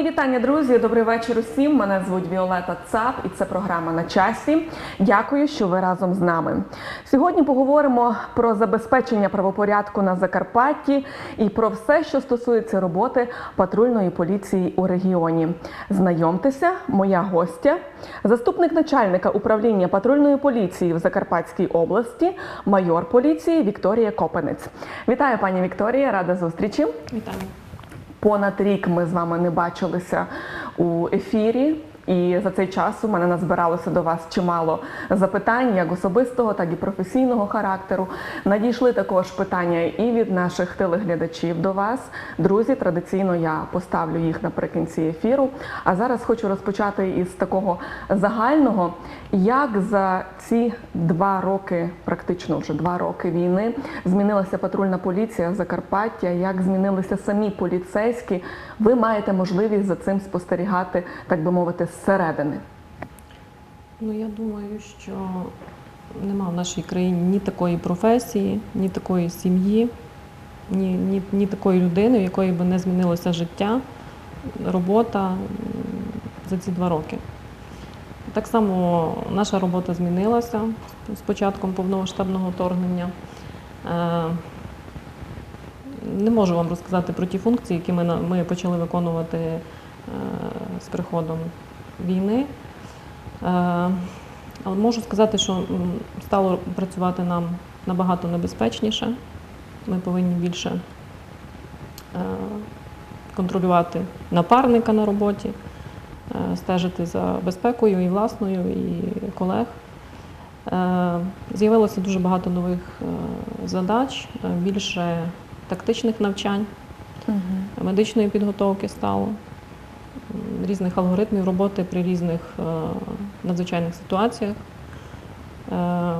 Мої вітання, друзі. Добрий вечір усім. Мене звуть Віолета Цап, і це програма на часі. Дякую, що ви разом з нами. Сьогодні поговоримо про забезпечення правопорядку на Закарпатті і про все, що стосується роботи патрульної поліції у регіоні. Знайомтеся, моя гостя, заступник начальника управління патрульної поліції в Закарпатській області, майор поліції Вікторія Копенець. Вітаю, пані Вікторія, рада зустрічі. Вітаю. Понад рік ми з вами не бачилися у ефірі. І за цей час у мене назбиралося до вас чимало запитань, як особистого, так і професійного характеру. Надійшли також питання і від наших телеглядачів до вас. Друзі, традиційно я поставлю їх наприкінці ефіру. А зараз хочу розпочати із такого загального, як за ці два роки, практично вже два роки війни, змінилася патрульна поліція Закарпаття, як змінилися самі поліцейські. Ви маєте можливість за цим спостерігати, так би мовити, зсередини. Ну я думаю, що нема в нашій країні ні такої професії, ні такої сім'ї, ні, ні, ні такої людини, в якої би не змінилося життя, робота за ці два роки. Так само наша робота змінилася з початком повномасштабного вторгнення. Е, Не можу вам розказати про ті функції, які ми, ми почали виконувати е, з приходом війни. Е, Але можу сказати, що стало працювати нам набагато небезпечніше. Ми повинні більше е, контролювати напарника на роботі, е, стежити за безпекою і власною, і колег. З'явилося дуже багато нових задач, більше тактичних навчань, медичної підготовки стало, різних алгоритмів роботи при різних е, надзвичайних ситуаціях. Е,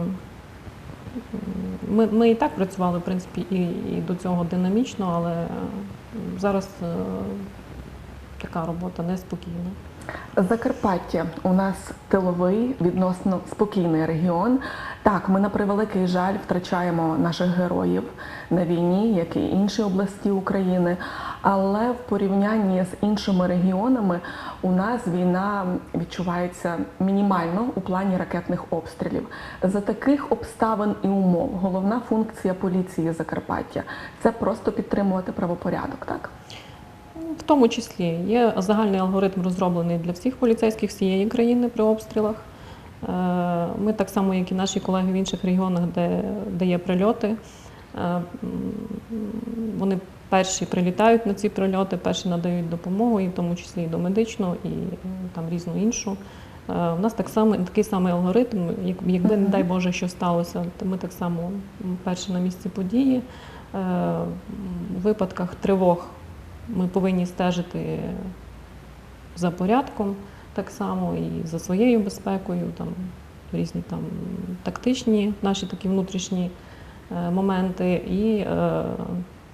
Ми, ми і так працювали, в принципі, і, і до цього динамічно, але зараз е, така робота неспокійна. Закарпаття у нас тиловий, відносно спокійний регіон. Так, ми на превеликий жаль втрачаємо наших героїв на війні, як і інші області України. Але в порівнянні з іншими регіонами у нас війна відчувається мінімально у плані ракетних обстрілів. За таких обставин і умов головна функція поліції Закарпаття це просто підтримувати правопорядок, так? В тому числі є загальний алгоритм розроблений для всіх поліцейських всієї країни при обстрілах. Е, Ми так само, як і наші колеги в інших регіонах, де, де є прильоти. е, Вони перші прилітають на ці прильоти, перші надають допомогу, і в тому числі і до медичного, і е, там різну іншу. У нас так само такий самий алгоритм, якби, не дай Боже, що сталося, то ми так само перші на місці події. У випадках тривог ми повинні стежити за порядком так само і за своєю безпекою, там різні там тактичні наші такі внутрішні е, моменти. І е,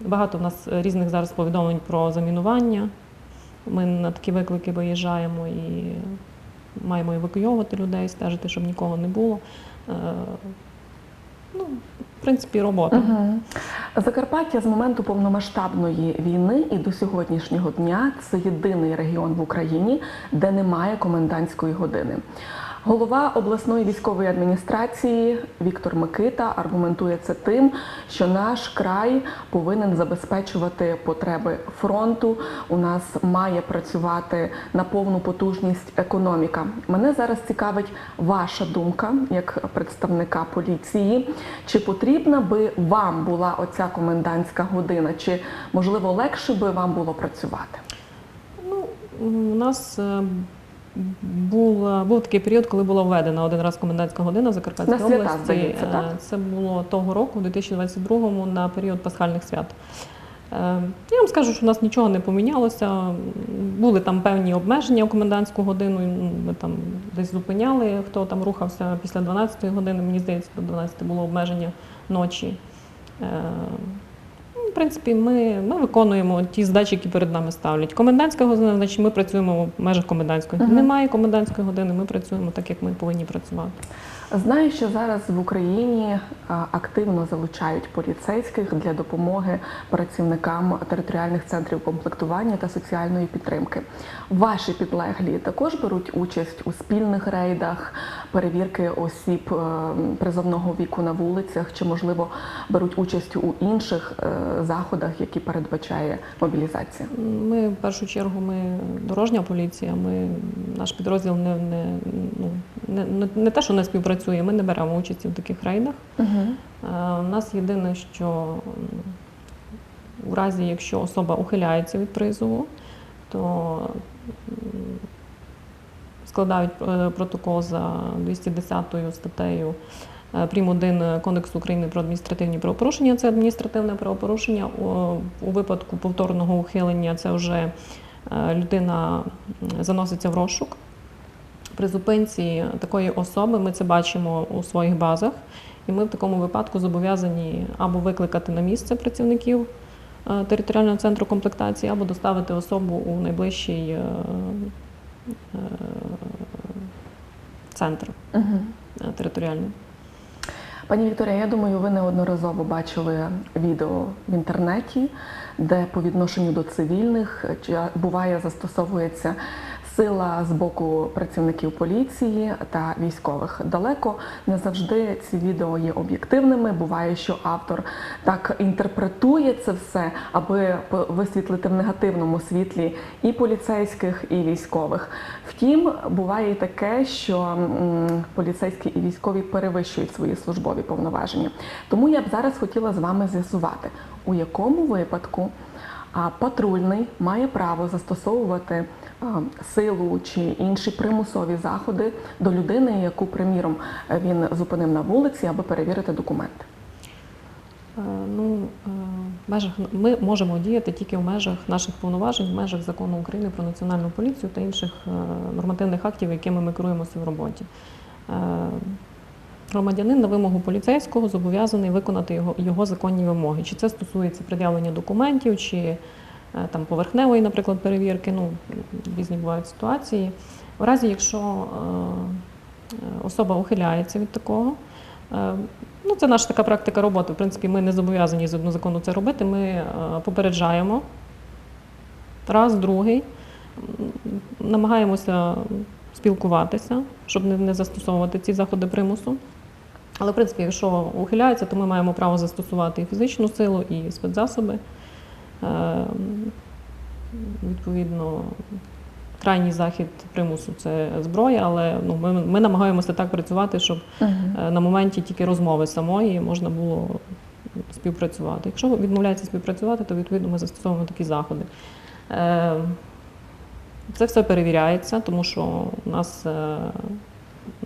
багато в нас різних зараз повідомлень про замінування. Ми на такі виклики виїжджаємо і маємо евакуйовувати людей, стежити, щоб нікого не було. Ну, в принципі, робота. Угу. Закарпаття з моменту повномасштабної війни і до сьогоднішнього дня це єдиний регіон в Україні, де немає комендантської години. Голова обласної військової адміністрації Віктор Микита аргументує це тим, що наш край повинен забезпечувати потреби фронту. У нас має працювати на повну потужність економіка. Мене зараз цікавить ваша думка як представника поліції. Чи потрібна би вам була оця комендантська година? Чи можливо легше би вам було працювати? Ну, у нас е, був, е, був такий період, коли була введена один раз комендантська година в Закарпатській На свята, області. здається, Е, так? Це було того року, у 2022-му, на період пасхальних свят. Е, Я вам скажу, що у нас нічого не помінялося. Були там певні обмеження у комендантську годину. ну, Ми там десь зупиняли, хто там рухався після 12-ї години. Мені здається, до 12 було обмеження ночі. В принципі, ми, ми виконуємо ті задачі, які перед нами ставлять. Комендантська година, значить ми працюємо в межах комендантської. Мгм. Немає комендантської години, ми працюємо так, як ми повинні працювати. Знаю, що зараз в Україні активно залучають поліцейських для допомоги працівникам територіальних центрів комплектування та соціальної підтримки. Ваші підлеглі також беруть участь у спільних рейдах, перевірки осіб е, призовного віку на вулицях, чи можливо беруть участь у інших е, заходах, які передбачає мобілізація. Ми в першу чергу ми дорожня поліція. Ми наш підрозділ не, не, ну, не, не те, що не співпрацює, ми не беремо участі в таких рейдах. Угу. Е, У нас єдине, що у разі, якщо особа ухиляється від призову, то складають е, протокол за 210 статтею е, прим. 1 Кодексу України про адміністративні правопорушення. Це адміністративне правопорушення. У, випадку повторного ухилення це вже е, людина заноситься в розшук. При зупинці такої особи ми це бачимо у своїх базах. І ми в такому випадку зобов'язані або викликати на місце працівників е, територіального центру комплектації, або доставити особу у найближчий е, е, центр Угу. територіальний. Пані Вікторія, я думаю, ви неодноразово бачили відео в інтернеті, де по відношенню до цивільних буває застосовується сила з боку працівників поліції та військових. Далеко не завжди ці відео є об'єктивними. Буває, що автор так інтерпретує це все, аби висвітлити в негативному світлі і поліцейських, і військових. Втім, буває і таке, що поліцейські і військові перевищують свої службові повноваження. Тому я б зараз хотіла з вами з'ясувати, у якому випадку патрульний має право застосовувати силу чи інші примусові заходи до людини, яку, приміром, він зупинив на вулиці, аби перевірити документи. Е, Ну, е, в межах, ми можемо діяти тільки в межах наших повноважень, в межах закону України про національну поліцію та інших е, нормативних актів, якими ми керуємося в роботі. Е, Громадянин на вимогу поліцейського зобов'язаний виконати його, його законні вимоги. Чи це стосується пред'явлення документів, чи е, там поверхневої, наприклад, перевірки. Ну, різні бувають ситуації. В разі, якщо е, е, особа ухиляється від такого, е, Ну, це наша така практика роботи. В принципі, ми не зобов'язані згідно закону це робити. Ми е, попереджаємо раз, другий, намагаємося спілкуватися, щоб не застосовувати ці заходи примусу. Але, в принципі, якщо ухиляється, то ми маємо право застосувати і фізичну силу, і спецзасоби. Е, Відповідно, крайній захід примусу це зброя, але ну, ми, ми намагаємося так працювати, щоб Е, на моменті тільки розмови самої можна було співпрацювати. Якщо відмовляється співпрацювати, то відповідно ми застосовуємо такі заходи. Е, Це все перевіряється, тому що у нас е,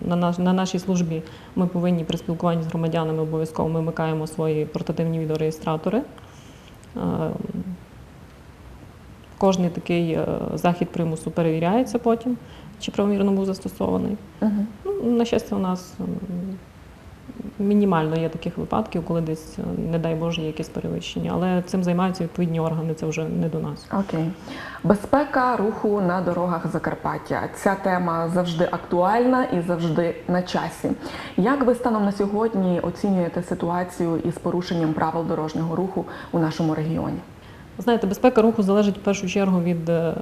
на, наш, на нашій службі ми повинні при спілкуванні з громадянами обов'язково ми вмикаємо свої портативні відеореєстратори. Кожний такий е, захід примусу перевіряється потім, чи правомірно був застосований. Угу. Ну, на щастя, у нас мінімально є таких випадків, коли десь, е, не дай Боже, є якесь перевищення. Але цим займаються відповідні органи, це вже не до нас. Окей. Безпека руху на дорогах Закарпаття. Ця тема завжди актуальна і завжди на часі. Як ви станом на сьогодні оцінюєте ситуацію із порушенням правил дорожнього руху у нашому регіоні? Знаєте, безпека руху залежить в першу чергу від е,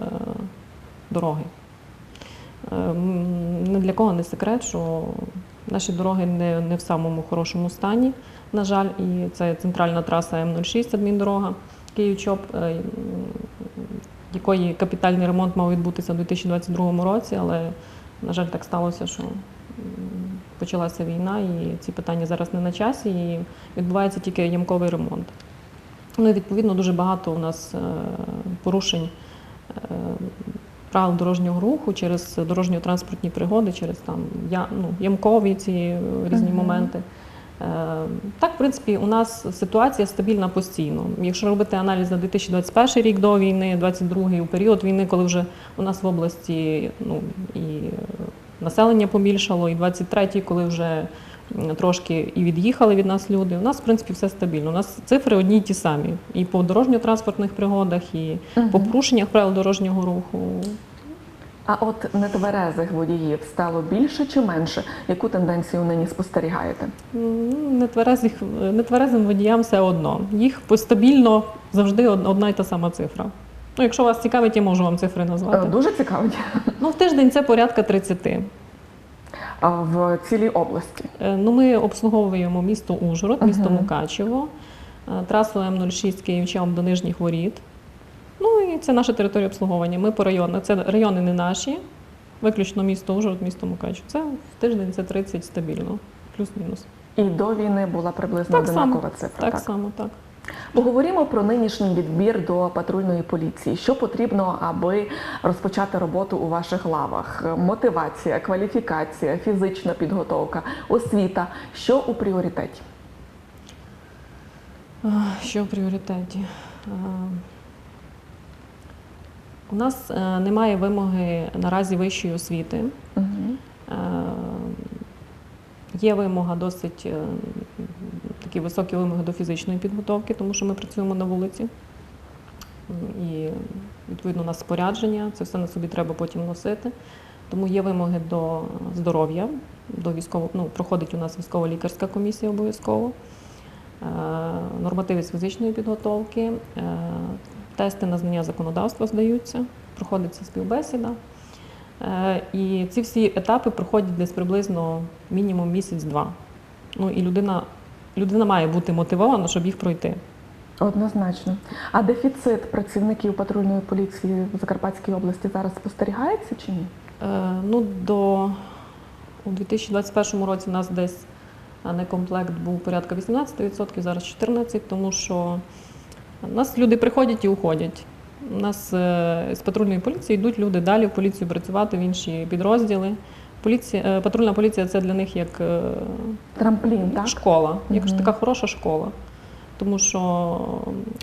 дороги. Е, Ні для кого не секрет, що наші дороги не, не в самому хорошому стані, на жаль, і це центральна траса М06, адміндорога Київ-Чоп, е, якої капітальний ремонт мав відбутися у 2022 році, але, на жаль, так сталося, що почалася війна, і ці питання зараз не на часі, і відбувається тільки ямковий ремонт. Ну і відповідно дуже багато у нас е, порушень е, правил дорожнього руху через дорожньо-транспортні пригоди, через там я, ну, ямкові ці різні моменти. Е, Так, в принципі, у нас ситуація стабільна постійно. Якщо робити аналіз на 2021 рік до війни, 22 у період війни, коли вже у нас в області ну, і населення побільшало, і 23-й, коли вже трошки і від'їхали від нас люди. У нас, в принципі, все стабільно. У нас цифри одні й ті самі. І по дорожньо-транспортних пригодах, і по порушеннях правил дорожнього руху. А от нетверезих водіїв стало більше чи менше? Яку тенденцію нині спостерігаєте? Нетверезих, нетверезим водіям все одно. Їх постабільно завжди одна й та сама цифра. Ну, якщо вас цікавить, я можу вам цифри Е, назвати. Дуже цікавить Ну, в тиждень це порядка 30. А в цілій області. Е, Ну, ми обслуговуємо місто Ужгород, місто Ага. Мукачево, е, трасу М06 Київчам до Нижніх Воріт. Ну і це наша територія обслуговування. Ми по районах. Це райони не наші, виключно місто Ужгород, місто Мукачево. Це в тиждень це 30 стабільно, плюс-мінус. І до війни була приблизно Так само, одинакова цифра. Так само, так. Поговоримо про нинішній відбір до патрульної поліції. Що потрібно, аби розпочати роботу у ваших лавах? Мотивація, кваліфікація, фізична підготовка, освіта. Що у пріоритеті? Що в пріоритеті? У нас е, немає вимоги наразі вищої освіти. Угу. Є вимога досить е, такі високі вимоги до фізичної підготовки, тому що ми працюємо на вулиці. І відповідно у нас спорядження, це все на собі треба потім носити. Тому є вимоги до здоров'я, до військово, ну, проходить у нас військово-лікарська комісія обов'язково, е, нормативи з фізичної підготовки, е, тести на знання законодавства здаються, проходиться співбесіда. Е, І ці всі етапи проходять десь приблизно мінімум місяць-два. Ну і людина, людина має бути мотивована, щоб їх пройти. Однозначно. А дефіцит працівників патрульної поліції в Закарпатській області зараз спостерігається чи ні? Е, Ну, до у 2021 році у нас десь некомплект був порядка 18%, зараз 14%, тому що у нас люди приходять і уходять. У нас е, з патрульної поліції йдуть люди далі в поліцію працювати в інші підрозділи. Поліція, е, патрульна поліція це для них як е, Трамплін, так? школа, як ж така хороша школа. Тому що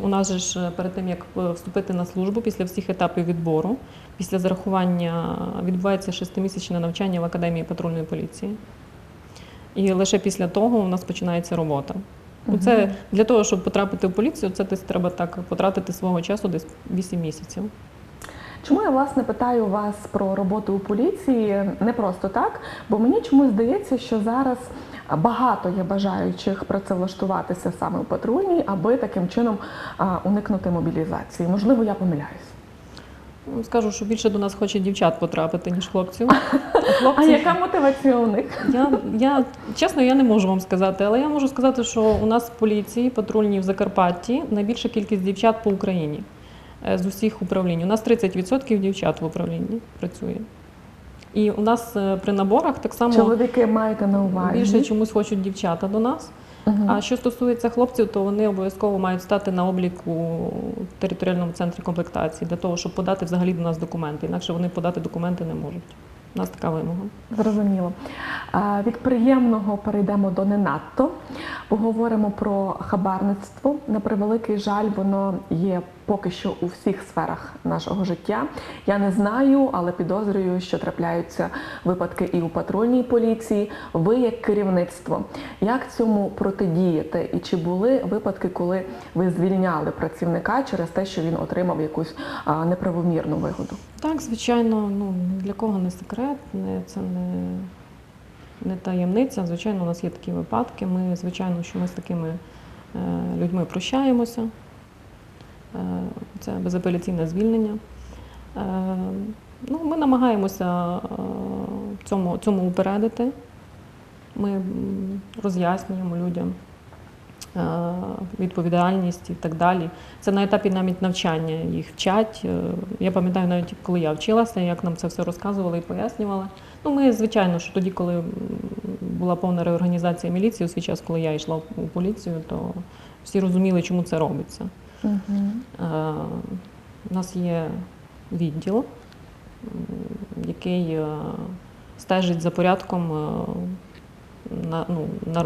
у нас же ж перед тим, як е, вступити на службу після всіх етапів відбору, після зарахування відбувається шестимісячне навчання в Академії патрульної поліції. І лише після того у нас починається робота. Ну, Це для того, щоб потрапити в поліцію, це десь треба так потратити свого часу, десь 8 місяців. Чому я власне питаю вас про роботу у поліції не просто так, бо мені чомусь здається, що зараз багато є бажаючих працевлаштуватися саме у патрульній, аби таким чином уникнути мобілізації. Можливо, я помиляюсь. Ну, Скажу, що більше до нас хоче дівчат потрапити, ніж хлопців. А А яка мотивація у них? Я, я чесно, я не можу вам сказати, але я можу сказати, що у нас в поліції патрульній в Закарпатті найбільша кількість дівчат по Україні з усіх управлінь. У нас 30% дівчат в управлінні працює. І у нас е, при наборах так само Чоловіки маєте на увазі? більше чомусь хочуть дівчата до нас. Мгм. А що стосується хлопців, то вони обов'язково мають стати на обліку в територіальному центрі комплектації для того, щоб подати взагалі до нас документи. Інакше вони подати документи не можуть. У нас така вимога. Зрозуміло. Від приємного перейдемо до не надто. Поговоримо про хабарництво. На превеликий жаль, воно є поки що у всіх сферах нашого життя. Я не знаю, але підозрюю, що трапляються випадки і у патрульній поліції. Ви як керівництво, як цьому протидіяти? І чи були випадки, коли ви звільняли працівника через те, що він отримав якусь неправомірну вигоду? Так, звичайно, ну для кого не секрет, не це не, не таємниця. Звичайно, у нас є такі випадки. Ми, звичайно, що ми з такими е, людьми прощаємося. Е, це безапеляційне звільнення. Е, ну, ми намагаємося цьому, цьому упередити. Ми роз'яснюємо людям відповідальність і так далі. Це на етапі навіть навчання їх вчать. Е, Я пам'ятаю навіть коли я вчилася, як нам це все розказували і пояснювали. Ну, ми, звичайно, що тоді, коли була повна реорганізація міліції, у свій час, коли я йшла у поліцію, то всі розуміли, чому це робиться. Угу. Е, У нас є відділ, який е, стежить за порядком. На, ну, на,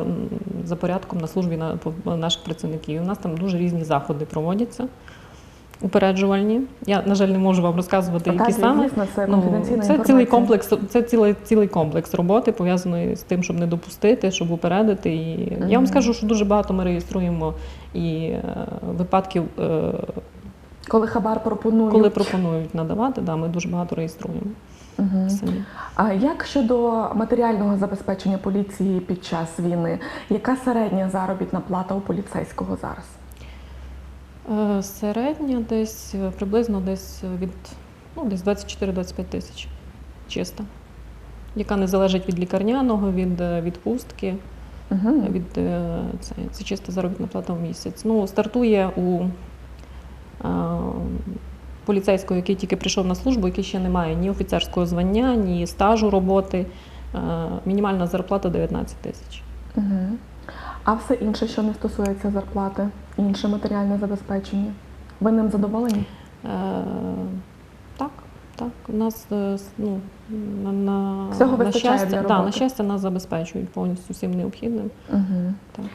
за порядком на службі на, по- наших працівників. У нас там дуже різні заходи проводяться, упереджувальні. Я, на жаль, не можу вам розказувати, які саме. Це Ну, це цілий комплекс, це цілий, цілий комплекс роботи, пов'язаний з тим, щоб не допустити, щоб упередити. І я вам скажу, що дуже багато ми реєструємо і е, випадків, е, Коли хабар пропонують. коли пропонують надавати, да, ми дуже багато реєструємо. Самі. А як щодо матеріального забезпечення поліції під час війни? Яка середня заробітна плата у поліцейського зараз? Е, Середня десь е, приблизно десь від ну, десь 24-25 тисяч чиста, яка не залежить від лікарняного, від е, відпустки, Угу. від це, це чиста заробітна плата в місяць. Ну, стартує у поліцейського, який тільки прийшов на службу, який ще не має ні офіцерського звання, ні стажу роботи. Е, мінімальна зарплата 19 тисяч. Угу. А все інше, що не стосується зарплати, інше матеріальне забезпечення. Ви ним задоволені? Е, так, так. У нас е, ну, на, на, Всього на щастя, для да, на щастя, нас забезпечують повністю всім необхідним. Угу. Так.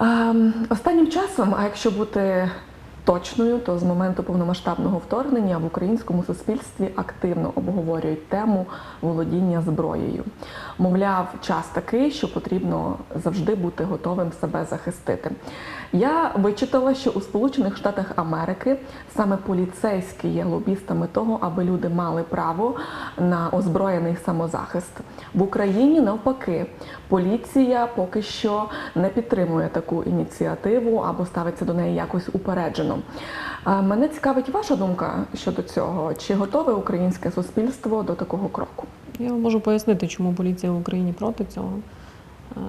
Ем, Останнім часом, а якщо бути точною, то з моменту повномасштабного вторгнення в українському суспільстві активно обговорюють тему володіння зброєю. Мовляв, час такий, що потрібно завжди бути готовим себе захистити. Я вичитала, що у Сполучених Штатах Америки саме поліцейські є лобістами того, аби люди мали право на озброєний самозахист. В Україні навпаки, поліція поки що не підтримує таку ініціативу або ставиться до неї якось упереджено. А Мене цікавить ваша думка щодо цього. Чи готове українське суспільство до такого кроку? Я вам можу пояснити, чому поліція в Україні проти цього. Е,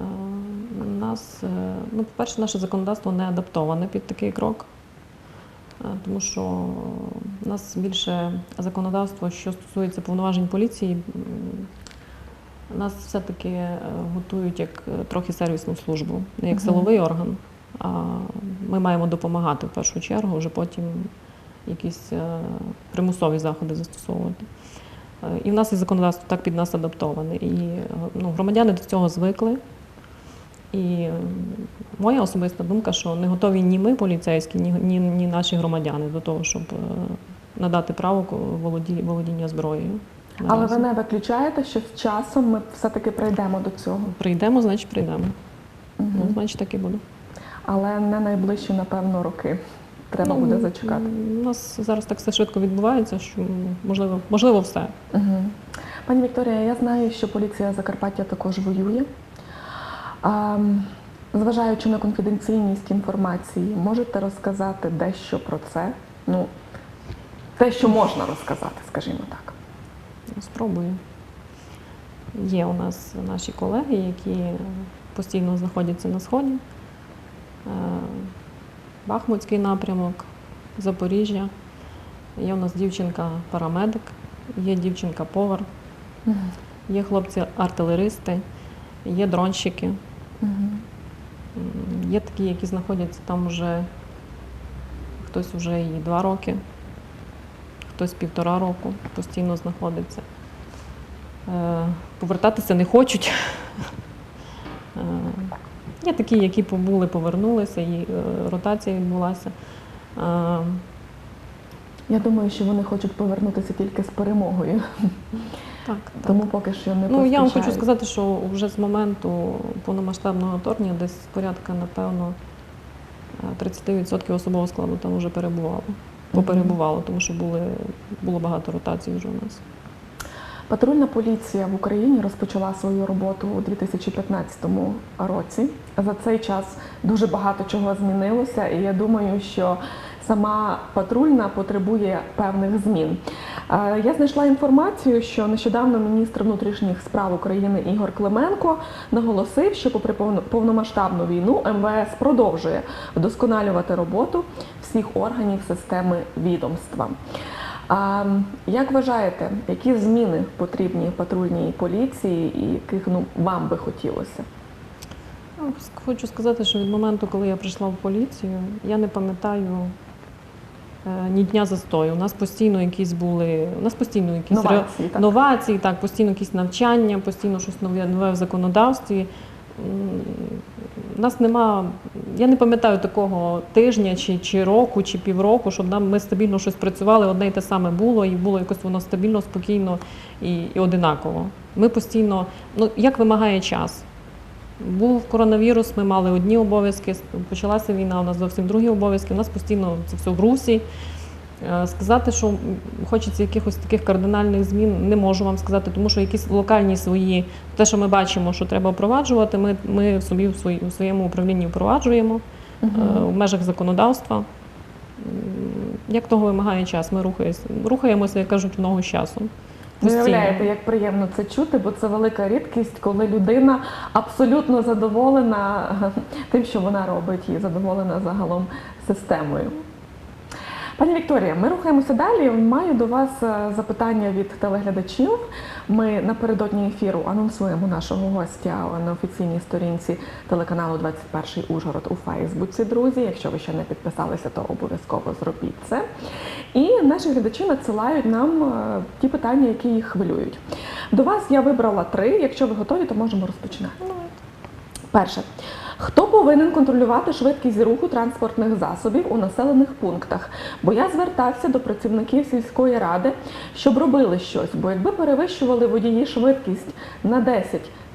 Нас, е, ну, по-перше, наше законодавство не адаптоване під такий крок, Е, тому що в нас більше законодавство, що стосується повноважень поліції, нас все-таки готують як трохи сервісну службу, не як силовий орган. Ми маємо допомагати в першу чергу, вже потім якісь е, примусові заходи застосовувати. Е, І в нас і законодавство так під нас адаптоване. І ну, громадяни до цього звикли. І моя особиста думка, що не готові ні ми, поліцейські, ні, ні, ні наші громадяни до того, щоб е, надати право володі, володіння зброєю. Але ви не виключаєте, що з часом ми все-таки прийдемо до цього. Прийдемо, значить прийдемо. Мгм. Ну, значить, так і буде. Але не найближчі, напевно, роки. Треба буде Ну, зачекати. У нас зараз так все швидко відбувається, що можливо, можливо, все. Угу. Пані Вікторія, я знаю, що поліція Закарпаття також воює. А, зважаючи на конфіденційність інформації, можете розказати дещо про це? Ну, те, що можна розказати, скажімо так. Спробую. Є у нас наші колеги, які постійно знаходяться на сході. Е, Бахмутський напрямок, Запоріжжя. Є у нас дівчинка-парамедик, є дівчинка-повар, є хлопці-артилеристи, є дронщики. М, Є такі, які знаходяться там вже хтось вже і два роки, хтось півтора року постійно знаходиться. Е, Повертатися не хочуть. Є такі, які побули, повернулися, і е, ротація відбулася. Я думаю, що вони хочуть повернутися тільки з перемогою, Так, так. тому поки що не Ну, я вам хочу сказати, що вже з моменту повномасштабного вторгнення десь порядка, напевно, е, 30% особового складу там вже перебувало. Поперебувало, тому що були, було багато ротацій вже у нас. Патрульна поліція в Україні розпочала свою роботу у 2015 році. За цей час дуже багато чого змінилося, і я думаю, що сама патрульна потребує певних змін. Е, Я знайшла інформацію, що нещодавно міністр внутрішніх справ України Ігор Клименко наголосив, що попри повно- повномасштабну війну МВС продовжує вдосконалювати роботу всіх органів системи відомства. А як вважаєте, які зміни потрібні патрульній поліції і яких ну вам би хотілося? Ну, Хочу сказати, що від моменту, коли я прийшла в поліцію, я не пам'ятаю е, ні дня застою. У нас постійно якісь були, у нас постійно якісь ре- Новації, так? новації, так, постійно якісь навчання, постійно щось нове, нове в законодавстві. У нас нема, я не пам'ятаю такого тижня чи, чи року, чи півроку, щоб нам ми стабільно щось працювали, одне й те саме було, і було якось воно стабільно, спокійно і, і одинаково. Ми постійно, ну як вимагає час. Був коронавірус, ми мали одні обов'язки, почалася війна, у нас зовсім другі обов'язки. У нас постійно це все в русі. Е, Сказати, що хочеться якихось таких кардинальних змін, не можу вам сказати, тому що якісь локальні свої, те, що ми бачимо, що треба впроваджувати, ми, ми собі в, свої, у своєму управлінні впроваджуємо е, в межах законодавства. Як того вимагає час, ми рухаємося, рухаємося, як кажуть, в ногу з часом. Уявляєте, як приємно це чути, бо це велика рідкість, коли людина абсолютно задоволена тим, що вона робить, і задоволена загалом системою. Пані Вікторія, ми рухаємося далі. Маю до вас е, запитання від телеглядачів. Ми напередодні ефіру анонсуємо нашого гостя на офіційній сторінці телеканалу 21 Ужгород у Фейсбуці. Друзі, якщо ви ще не підписалися, то обов'язково зробіть це. І наші глядачі надсилають нам е, ті питання, які їх хвилюють. До вас я вибрала три. Якщо ви готові, то можемо розпочинати. Перше. Хто повинен контролювати швидкість руху транспортних засобів у населених пунктах? Бо я звертався до працівників сільської ради, щоб робили щось. Бо якби перевищували водії швидкість на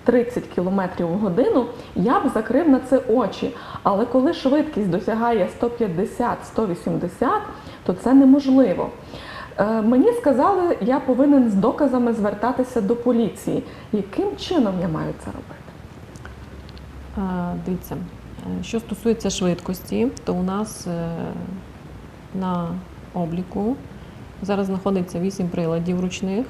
10-30 км в годину, я б закрив на це очі. Але коли швидкість досягає 150-180, то це неможливо. Е, Мені сказали, я повинен з доказами звертатися до поліції. Яким чином я маю це робити? Дивіться, е, що стосується швидкості, то у нас е, на обліку зараз знаходиться 8 приладів ручних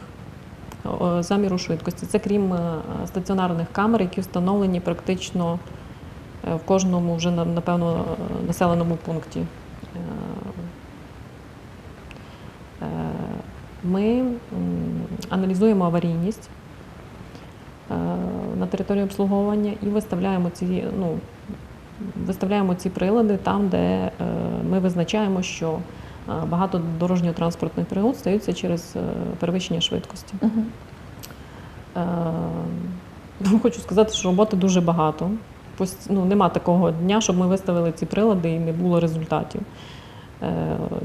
заміру швидкості. Це крім е, стаціонарних камер, які встановлені практично в кожному вже напевно населеному пункті. Ми аналізуємо аварійність на території обслуговування і виставляємо ці, ну, виставляємо ці прилади там, де е, ми визначаємо, що е, багато дорожньо-транспортних пригод стаються через е, перевищення швидкості. Ну, Хочу сказати, що роботи дуже багато. Ну, нема такого дня, щоб ми виставили ці прилади і не було результатів.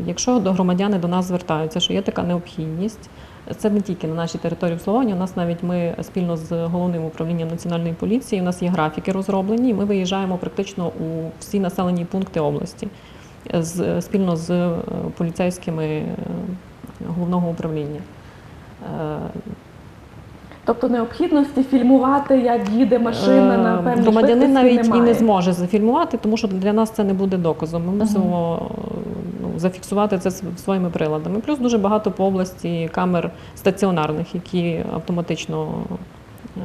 Якщо громадяни до нас звертаються, що є така необхідність, це не тільки на нашій території обслуговування. У нас навіть ми спільно з головним управлінням національної поліції. У нас є графіки розроблені. і Ми виїжджаємо практично у всі населені пункти області з спільно з е, поліцейськими е, головного управління. Е, Тобто необхідності фільмувати, як їде машина на певній Громадянин навіть і не зможе зафільмувати, тому що для нас це не буде доказом. Ми мусимо ну, зафіксувати це своїми приладами. Плюс дуже багато по області камер стаціонарних, які автоматично е,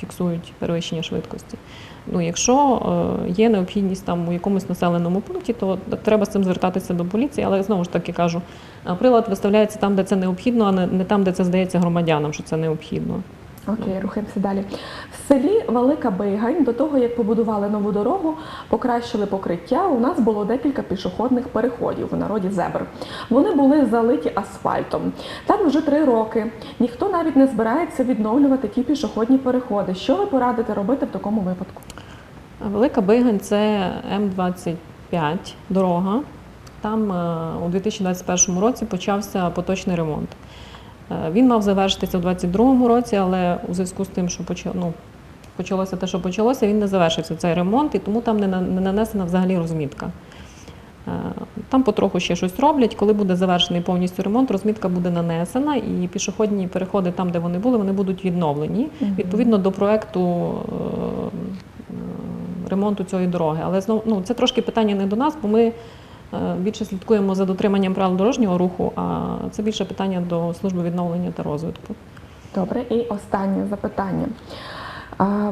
фіксують перевищення швидкості. Ну, якщо е, є необхідність там у якомусь населеному пункті, то треба з цим звертатися до поліції. Але знову ж таки кажу, е, прилад виставляється там, де це необхідно, а не, не там, де це здається громадянам, що це необхідно. Окей, рухаємося далі. В селі Велика Бигань до того, як побудували нову дорогу, покращили покриття. У нас було декілька пішохідних переходів в народі зебр. Вони були залиті асфальтом. Так вже три роки. Ніхто навіть не збирається відновлювати ті пішохідні переходи. Що ви порадите робити в такому випадку? Велика Бигань це М25 дорога. Там е, у 2021 році почався поточний ремонт. Е, Він мав завершитися у 2022 році, але у зв'язку з тим, що поча- ну, почалося те, що почалося, він не завершився цей ремонт, і тому там не не нанесена взагалі розмітка. Е, Там потроху ще щось роблять. Коли буде завершений повністю ремонт, розмітка буде нанесена, і пішохідні переходи там, де вони були, вони будуть відновлені відповідно до проекту е, ремонту цієї дороги. Але знову ну, це трошки питання не до нас, бо ми більше слідкуємо за дотриманням правил дорожнього руху, а це більше питання до служби відновлення та розвитку. Добре, і останнє запитання.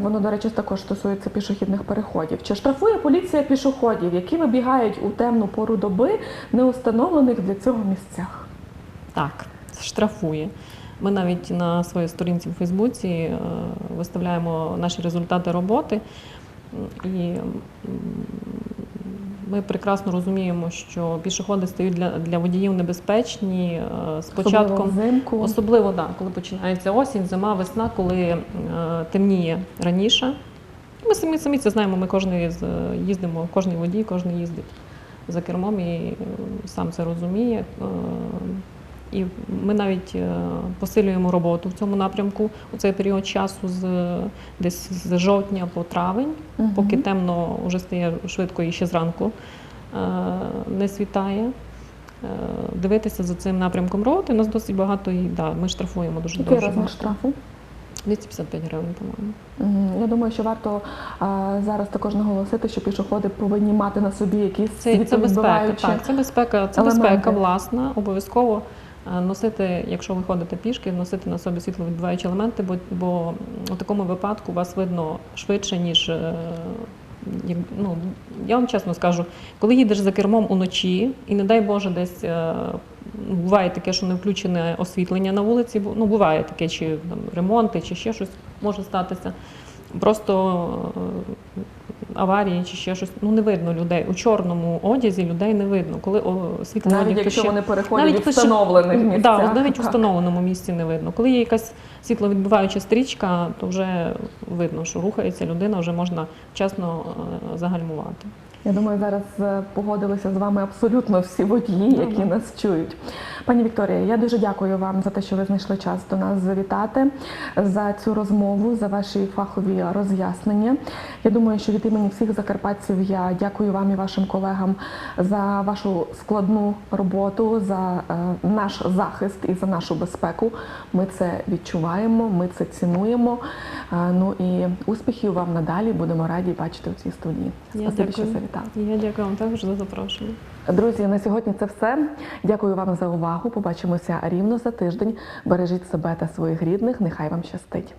Воно, до речі, також стосується пішохідних переходів. Чи штрафує поліція пішоходів, які вибігають у темну пору доби, не установлених для цього місцях? Так, штрафує. Ми навіть на своїй сторінці в Фейсбуці е, виставляємо наші результати роботи. І ми прекрасно розуміємо, що пішоходи стають для, для водіїв небезпечні е, з Особливо початком. взимку. Особливо да, коли починається осінь, зима, весна, коли е, темніє раніше. Ми самі самі це знаємо. Ми кожен з- їздимо, кожен водій, кожен їздить за кермом і е, сам це розуміє. І ми навіть е, посилюємо роботу в цьому напрямку у цей період часу з десь з жовтня по травень, Мгм. поки темно вже стає швидко і ще зранку е, не світає. е, дивитися за цим напрямком роботи. У нас досить багато і да, ми штрафуємо дуже Який дуже розмір штрафу? 255 гривень, по-моєму. Я думаю, що варто а, зараз також наголосити, що пішоходи повинні мати на собі якісь Це, це безпека, так, це безпека, це елементи. безпека власна, обов'язково носити, якщо ви ходите пішки, носити на собі світловідбиваючі елементи, бо, бо у такому випадку вас видно швидше, ніж. е, Ну, я вам чесно скажу, коли їдеш за кермом уночі, і не дай Боже, десь е, буває таке, що не включене освітлення на вулиці, ну буває таке, чи там, ремонти, чи ще щось може статися. Просто е, аварії чи ще щось. Ну не видно людей. У чорному одязі людей не видно. Коли о, світло навіть якщо вони переходять від пише- встановлених місцях. Да, навіть у встановленому місці не видно. Коли є якась світловідбиваюча стрічка, то вже видно, що рухається людина, вже можна вчасно е, загальмувати. Я думаю, зараз е, погодилися з вами абсолютно всі водії, які нас чують. Пані Вікторія, я дуже дякую вам за те, що ви знайшли час до нас завітати, за цю розмову, за ваші фахові роз'яснення. Я думаю, що від імені всіх закарпатців я дякую вам і вашим колегам за вашу складну роботу, за е, наш захист і за нашу безпеку. Ми це відчуваємо, ми це цінуємо. Е, Ну і успіхів вам надалі. Будемо раді бачити у цій студії. Спасибі, що завітали. І я дякую вам також за запрошення. Друзі, на сьогодні це все. Дякую вам за увагу. Побачимося рівно за тиждень. Бережіть себе та своїх рідних. Нехай вам щастить.